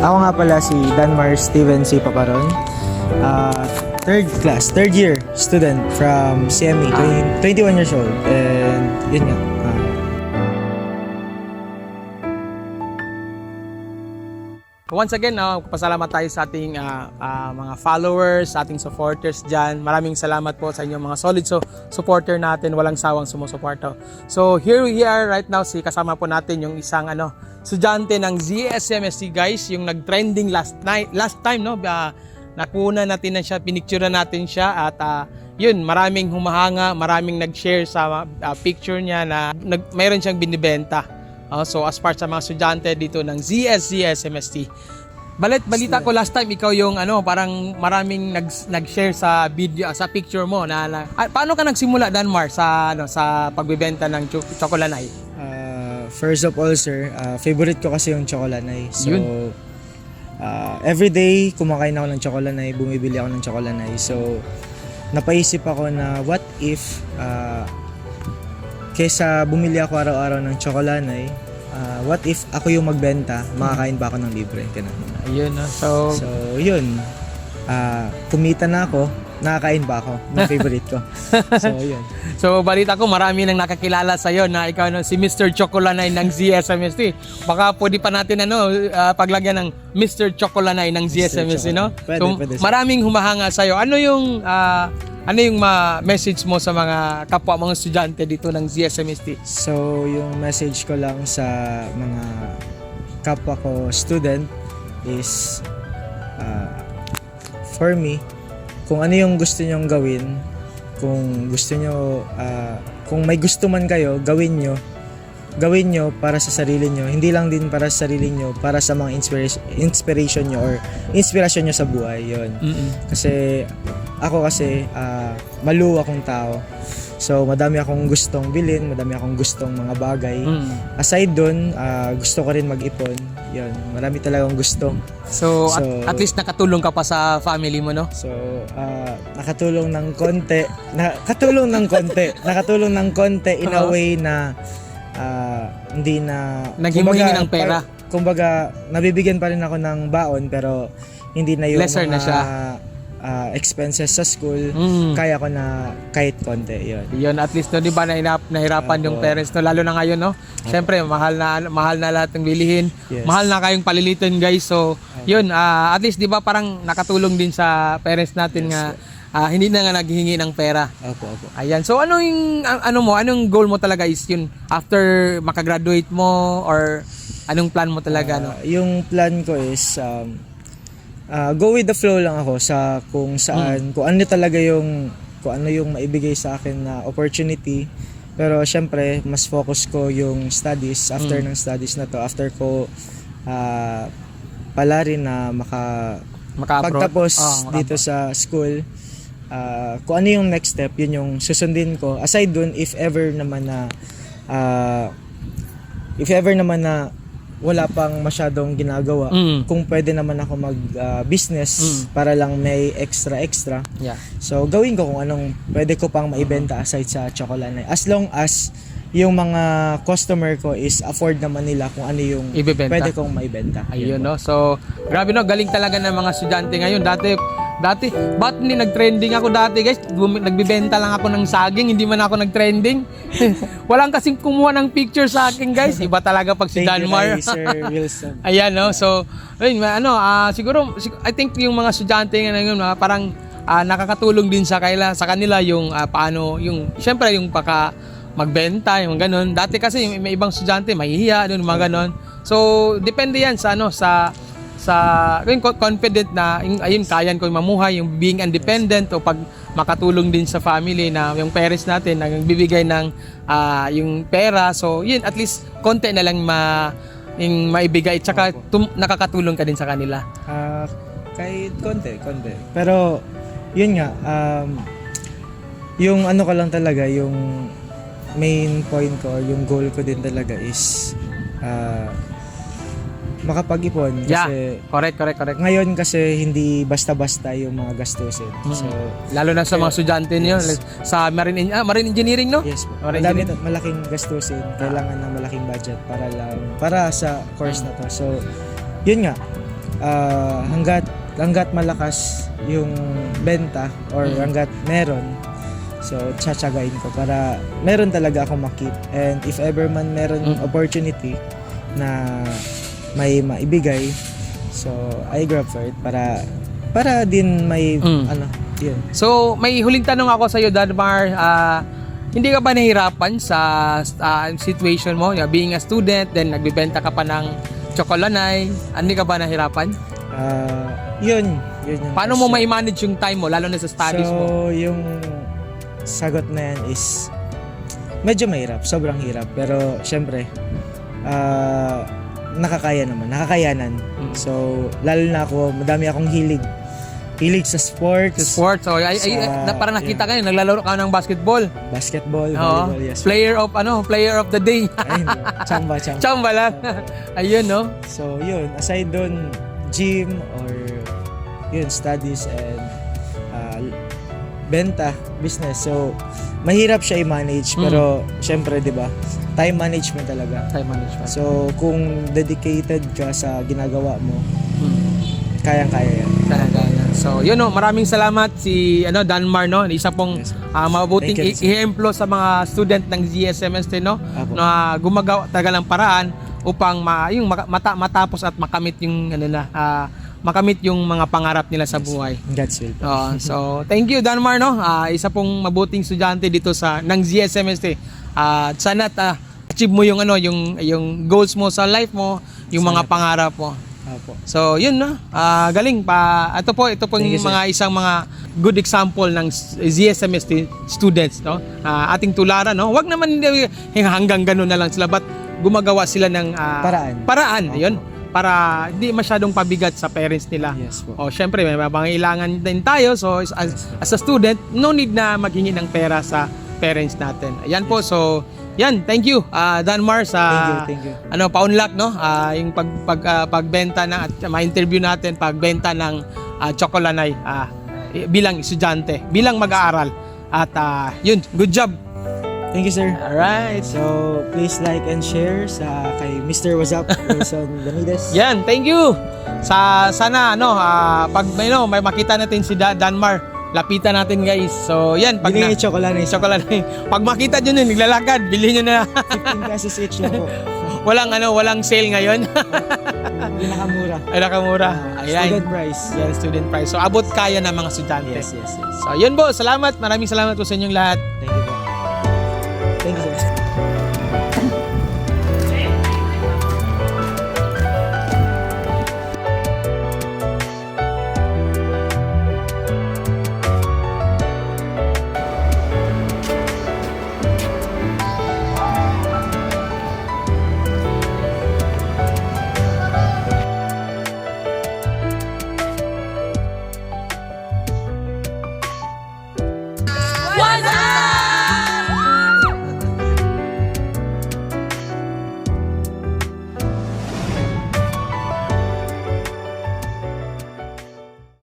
Ako nga pala si Danmar Steven C. Paparon. Uh, third class, third year student from CME, 20 21 years old. And yun nga. Once again, no, pasalamat tayo sa ating ah, ah, mga followers, sa ating supporters dyan. Maraming salamat po sa inyong mga solid so, supporter natin, walang sawang sumusuporta. So here we are right now, si kasama po natin yung isang ano, estudyante ng ZSMSC guys, yung nag-trending last night, last time no, Ah, nakuna natin na siya, pinicture natin siya at ah, yun, maraming humahanga, maraming nag-share sa ah, picture niya na nag, mayroon siyang binibenta. Ah, so as part sa mga estudyante dito ng ZSC SMST. Balit balita ko last time ikaw yung ano parang maraming nag nag-share sa video sa picture mo na, na ah, paano ka nagsimula Danmar sa ano sa pagbebenta ng cho- chocolanay? ah, first of all, sir, ah, favorite ko kasi yung chocolanay. So, Yun. ah, every day kumakain ako ng chocolanay, bumibili ako ng chocolanay. So, napaisip ako na what if ah, kesa bumili ako araw-araw ng chocolanay, ah, what if ako yung magbenta, makakain ba ako ng libre? Ganun. Ayun no. So, So, yun. Ah, kumita na ako, nakakain ba ako ng favorite ko. so, yun. so balita ko marami nang nakakilala sa iyo na ikaw no, si Mr. Chocolanay ng ZSMST. Baka pwede pa natin ano ah, paglagyan ng Mr. Chocolanay ng ZSMST no. Pwede, so pwede, maraming humahanga sa iyo. Ano yung ah, ano yung ma- message mo sa mga kapwa mga estudyante dito ng ZSMST? So, yung message ko lang sa mga kapwa ko student is uh, for me, kung ano yung gusto nyong gawin, kung gusto nyo, uh, kung may gusto man kayo, gawin nyo, gawin nyo para sa sarili nyo. Hindi lang din para sa sarili nyo, para sa mga inspiration, inspiration nyo or inspiration nyo sa buhay. Yun. Kasi ako kasi ah, maluwa akong tao. So madami akong gustong bilhin, madami akong gustong mga bagay. Mm. Aside doon, ah, gusto ko rin mag-ipon. 'Yun, marami talagang gusto. So, at, So- at least nakatulong ka pa sa family mo no. So ah, nakatulong ng konti, nakatulong ng konti, nakatulong ng konti in a way na ah, hindi na Naghimuhingi ng pera. pa- kumbaga nabibigyan pa rin ako ng baon pero hindi na yung Lesser mga na siya. ah, expenses sa school. Mm. Kaya ko na kahit konti 'yun. Yun, at least no, 'di ba nahirap, nahirapan yung Opo. parents no lalo na ngayon no. Syempre, mahal na mahal na lahat ng bilihin. Yes. Mahal na kayong palilitin, guys. So, yun, ah, at least 'di ba parang nakatulong din sa parents natin nga ah, hindi na nga naghihingi ng pera. Opo, opo. Ayan. So, ano yung an- ano mo? Anong goal mo talaga is yun after makagraduate mo or anong plan mo talaga no? Ah, yung plan ko is um, ah, go with the flow lang ako sa kung saan, kung ano talaga yung kung ano yung maibigay sa akin na opportunity. Pero syempre, mas focus ko yung studies after ng studies na to. After ko ah, pala rin na maka Maka-abroad? pagtapos Ah, maka- dito sa school, ah, kung ano yung next step, yun yung susundin ko. Aside dun, if ever naman na, ah, if ever naman na wala pang masyadong ginagawa, Mm. kung pwede naman ako mag-business Mm. para lang may extra-extra. Yeah. So, gawin ko kung anong pwede ko pang maibenta aside sa chocolate. As long as yung mga customer ko is afford naman nila kung ano yung Ibebenta. pwede kong maibenta. Ayun no. So, grabe no, galing talaga ng mga estudyante ngayon. Dati dati ba't hindi nag-trending ako dati, guys? Nagbibenta lang ako ng saging, hindi man ako nag-trending. Walang kasing kumuha ng picture sa akin, guys. Iba talaga pag si Thank you Danmar. kay Sir Wilson. Ayan no. So, ayun, ano, ah, siguro sig- I think yung mga estudyante ngayon ah, parang ah, nakakatulong din sa kaila sa kanila yung ah, paano yung syempre yung paka magbenta yung ganun. Dati kasi yung may ibang estudyante mahihiya doon mga ganun. So, depende yan sa ano sa sa yung co- confident na yung, ayun kayan ko yung mamuhay, yung being independent o pag makatulong din sa family na yung parents natin na nagbibigay ng ah, yung pera. So, yun at least konti na lang ma yung maibigay tsaka tum- nakakatulong ka din sa kanila. Ah, kahit konti, konti. Pero, yun nga, um, yung ano ko lang talaga, yung main point ko, or yung goal ko din talaga is ah, makapag-ipon. Yeah. Kasi, Correct, correct, correct. ngayon kasi hindi basta-basta yung mga gastusin. So, Lalo na sa mga estudyante niyo Yes. sa marine ah, marine engineering no? yes po. Alright, Madami, ganun. malaking gastusin. Kailangan ng malaking budget para lang, para sa course na to. So, yun nga, ah, hanggat hanggat malakas yung benta or Mm. hanggat meron so tsatsagain ko para meron talaga akong makip and if ever man meron Mm. opportunity na may maibigay so I grab for it para para din may Mm. ano yun So, may huling tanong ako sa iyo, Danmar. Ah, hindi ka ba nahihirapan sa ah, situation mo? Yeah, being a student, then nagbibenta ka pa ng chocolanay. Hindi ka ba nahihirapan? Ah, yun yun yung Paano mo question. may manage yung time mo, lalo na sa studies so, mo? yung sagot na yan is medyo mahirap, sobrang hirap. Pero, syempre, ah, nakakaya naman, nakakayanan. Mm. So, lalo na ako, madami akong hilig. Hilig sa sports, Sa sports, so, ay, ay, Sa- na, parang nakita ka yun, naglalaro ka ng basketball. basketball, Oo. volleyball, yes. Player of, ano, player of the day. Ay, hindi. Chamba, chamba. Chamba lang. Ayun, no? So, yun, aside doon, gym or yun, studies and benta, business. So, mahirap siya i-manage Mm. pero syempre, 'di ba? Time management talaga. Time management. So, kung dedicated ka sa ginagawa mo, Hmm. kayang-kaya yan. Talaga yan. So, yun no, maraming salamat si ano Danmar no, isa pong Yes. ah, mabuting Thank you, i- sir. ihemplo sa mga student ng GSMST no, Apo. na gumagawa talaga ng paraan upang ma, yung maka- mata, matapos at makamit yung ano na, ah, makamit yung mga pangarap nila sa buhay. God's will. Oo, so, thank you Danmar no. Ah, isa pong mabuting estudyante dito sa ng GSMST. Ah, sana ta achieve mo yung ano, yung yung goals mo sa life mo, yung mga pangarap mo. Apo. So, yun no. Ah, galing pa. Ito po, ito po Thank yung you, mga isang mga good example ng ZSMST students, no. Ah, ating tularan, no. Wag naman hindi hanggang ganun na lang sila, but gumagawa sila ng ah, Paraan. Paraan, Opo. yun. Para hindi masyadong pabigat sa parents nila. Yes po. O, syempre, may mabangailangan din tayo. So, as, as a student, no need na maghingi ng pera sa parents natin. Ayan po, so, yan, thank you, ah, Danmar, sa Thank you, thank you. ano paunlak no Ah, yung pag, pag ah, pagbenta ng at ma-interview natin pagbenta ng uh, chocolanay eh, bilang estudyante bilang mag-aaral at ah, yun good job Thank you, sir. alright So, please like and share sa kay Mr. What's Up, Wilson Damides. yan thank you sa sana ano ah, pag may no may makita natin si Da- Danmar lapitan natin guys so yan pag Binigay na, chocolate chocolanay pag makita nyo yun naglalakad bilhin nyo na 15 pesos each lang po. walang ano walang sale ngayon Pinakamura. ay nakamura Ah, ayan student price. yan student price so abot kaya ng mga estudyante Yes, yes, yes. So, yun po. Salamat. Maraming salamat po sa inyong lahat. Thank you po. Thank you, sir.